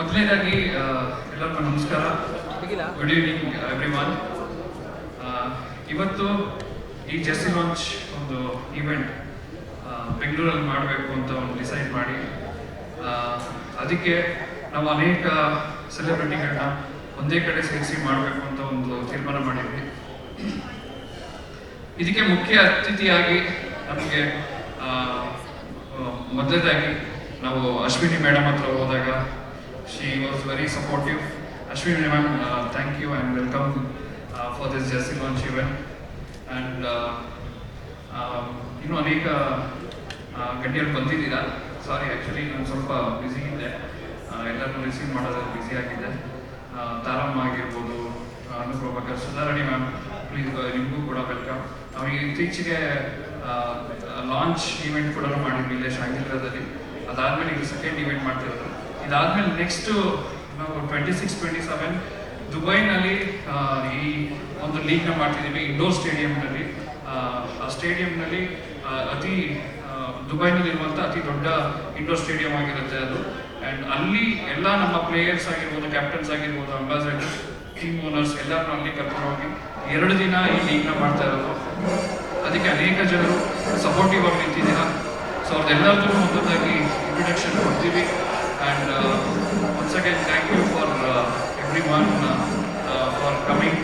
ಮೊದಲನೇದಾಗಿ ಎಲ್ಲರಿಗೂ ನಮಸ್ಕಾರ. ಗುಡ್ ಈವ್ನಿಂಗ್ ಎವ್ರಿ ಒನ್ ಇವತ್ತು ಈ ಜೆಸ್ಸಿ ಲಾಂಚ್ ಒಂದು ಈವೆಂಟ್ ಬೆಂಗಳೂರಲ್ಲಿ ಮಾಡಬೇಕು ಅಂತ ಒಂದು ಡಿಸೈಡ್ ಮಾಡಿ. ಅದಕ್ಕೆ ನಾವು ಅನೇಕ ಸೆಲೆಬ್ರಿಟಿಗಳನ್ನ ಒಂದೇ ಕಡೆ ಸೇರಿಸಿ ಮಾಡಬೇಕು ಅಂತ ಒಂದು ತೀರ್ಮಾನ ಮಾಡಿದ್ವಿ. ಇದಕ್ಕೆ ಮುಖ್ಯ ಅತಿಥಿಯಾಗಿ ನಮಗೆ ಮೊದಲನೇದಾಗಿ ನಾವು ಅಶ್ವಿನಿ ಮೇಡಮ್ ಹತ್ರ ಹೋದಾಗ she was very supportive Ashwini ma'am thank you and welcome for this Jessy launch event and ಇನ್ನೂ ಅನೇಕ ಗಣ್ಯರು ಬಂದಿದ್ದೀರಾ? ಸಾರಿ ಆ್ಯಕ್ಚುಲಿ ನಾನು ಸ್ವಲ್ಪ ಬ್ಯುಸಿ ಇದ್ದೆ. ಎಲ್ಲರನ್ನೂ ರಿಸೀವ್ ಮಾಡೋದ್ರಲ್ಲಿ ಬ್ಯುಸಿ ಆಗಿದ್ದೆ. ತಾರಮ್ಮ ಆಗಿರ್ಬೋದು ಅನುಪ್ರಭಾಕರ್ ಸುಧಾರಣಿ ಮ್ಯಾಮ್ ಪ್ಲೀಸ್ ನಿಮಗೂ ಕೂಡ ವೆಲ್ಕಮ್ ನಾವು ಇತ್ತೀಚೆಗೆ ಲಾಂಚ್ ಈವೆಂಟ್ ಕೂಡ ಮಾಡಿದ್ವಿ, ಇಲ್ಲೇ ಶಾಂಗಿಲ್ರದಲ್ಲಿ ಅದಾದ್ಮೇಲೆ ಈಗ ಸೆಕೆಂಡ್ ಈವೆಂಟ್ ಮಾಡ್ತಿರೋದು. ಇದಾದ್ಮೇಲೆ ನೆಕ್ಸ್ಟ್ ನಾವು ಟ್ವೆಂಟಿ ಸಿಕ್ಸ್ ಟ್ವೆಂಟಿ ಸೆವೆನ್ ದುಬೈನಲ್ಲಿ ಈ ಒಂದು ಲೀಗ್ನ ಮಾಡ್ತಿದ್ದೀವಿ ಇಂಡೋರ್ ಸ್ಟೇಡಿಯಂನಲ್ಲಿ ಆ ಸ್ಟೇಡಿಯಂನಲ್ಲಿ ಅತಿ ದುಬೈನಲ್ಲಿರುವಂಥ ಅತಿ ದೊಡ್ಡ ಇಂಡೋರ್ ಸ್ಟೇಡಿಯಂ ಆಗಿರುತ್ತೆ ಅದು. ಆ್ಯಂಡ್ ಅಲ್ಲಿ ಎಲ್ಲ ನಮ್ಮ ಪ್ಲೇಯರ್ಸ್ ಆಗಿರ್ಬೋದು ಕ್ಯಾಪ್ಟನ್ಸ್ ಆಗಿರ್ಬೋದು ಅಂಬಾಸಡರ್ಸ್ ಟೀಮ್ ಓನರ್ಸ್ ಎಲ್ಲರನ್ನೂ ಅಲ್ಲಿ ಕರ್ಕೊಂಡು ಹೋಗಿ ಎರಡು ದಿನ ಈ ಲೀಗ್ನ ಮಾಡ್ತಾ ಇರೋದು. ಅದಕ್ಕೆ ಅನೇಕ ಜನರು ಸಪೋರ್ಟಿವ್ ಆಗಿ ನಿಂತಿದ್ದೀರಾ. ಸೊ ಅವ್ರದ್ದೆಲ್ಲರಿಗೂ ಮೊದಲಾಗಿ ಇಂಟ್ರೊಡಕ್ಷನ್ ಕೊಡ್ತೀವಿ. And uh, once again, thank you for uh, everyone uh, for coming